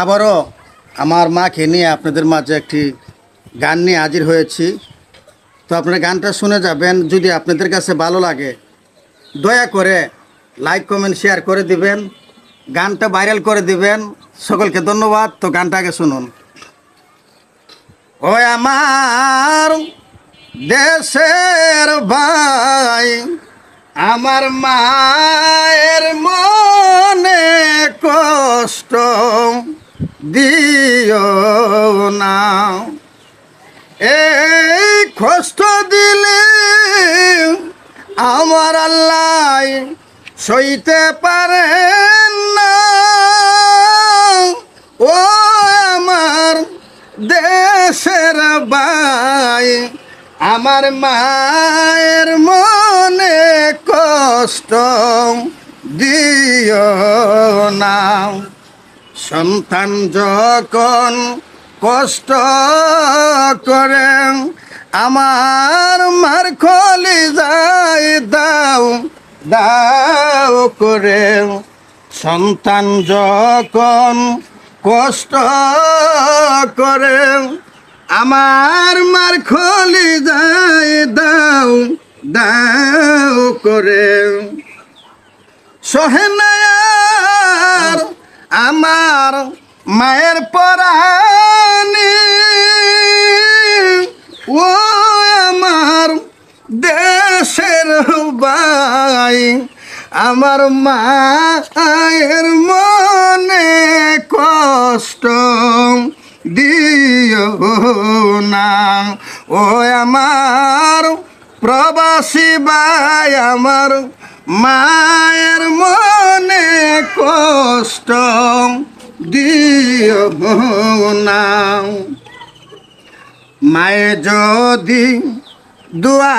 আবারও আমার মাকে নিয়ে আপনাদের মাঝে একটি গান নিয়ে হাজির হয়েছি। তো আপনারা গানটা শুনে যাবেন, যদি আপনাদের কাছে ভালো লাগে, দয়া করে লাইক, কমেন্ট, শেয়ার করে দিবেন, গানটা ভাইরাল করে দিবেন। সকলকে ধন্যবাদ। তো গানটা আগে শুনুন। ও আমার দেশের ভাই, আমার মায়ের দিও না। এই কষ্ট দিলে আমার আল্লাহ সইতে পারে না। ও আমার দেশের বাই আমার মায়ের মনে কষ্ট দিও না। সন্তান যখন কষ্ট করে, আমার মার খলি যায় দাও দাও করে। সন্তান যখন কষ্ট করে, আমার মার খলি যায় দাও দাও করে। সহেনায়ার আমার মায়ের পরানি ও আমার দেশের বাই আমার মায়ের মনে কষ্ট দিও না। ও আমার প্রবাসী ভাই, আমার মায়ের মনে কষ্ট দিও না। মায়ে যদি দোয়া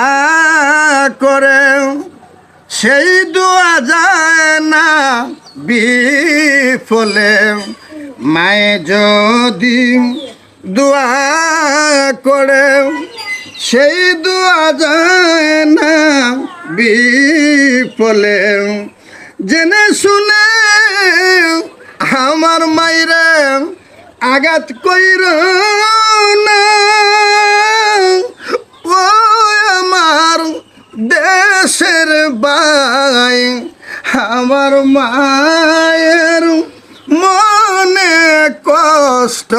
করে সেই দোয়া যায় না বিফলে। মায়ে যদি দোয়া করে সেই দোয়া যায় না বিফলে। জেনে শুনে আমার মাইরে আঘাত কইর না। ও আমার দেশের বাই আমার মায়ের মনে কষ্ট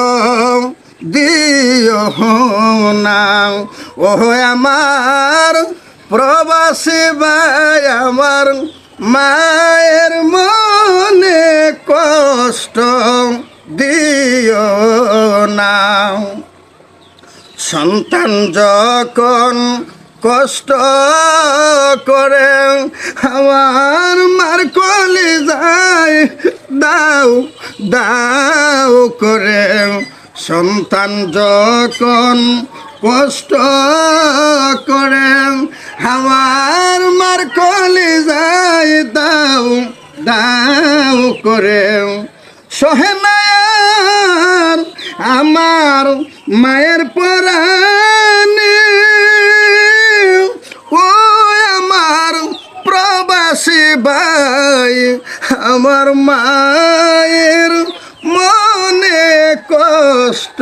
দিও না। ও আমার প্রবাসী ভাই, আমার মায়ের মনে কষ্ট দিও না। সন্তান যখন কষ্ট করে, আমার মার কলি যায়, দাও দাও করে। সন্তান যখন কষ্ট করে আমার মার কলি যায় দাও দাও করে সহেনায়ার আমার মায়ের পরাণে, ও আমার প্রবাসী ভাই, আমার মায়ের মনে কষ্ট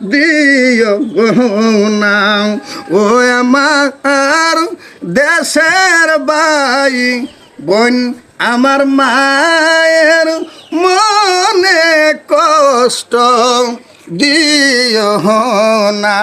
দিও না ও আমার দেশের বাই বোন আমার মায়ের মনে কষ্ট দিও না।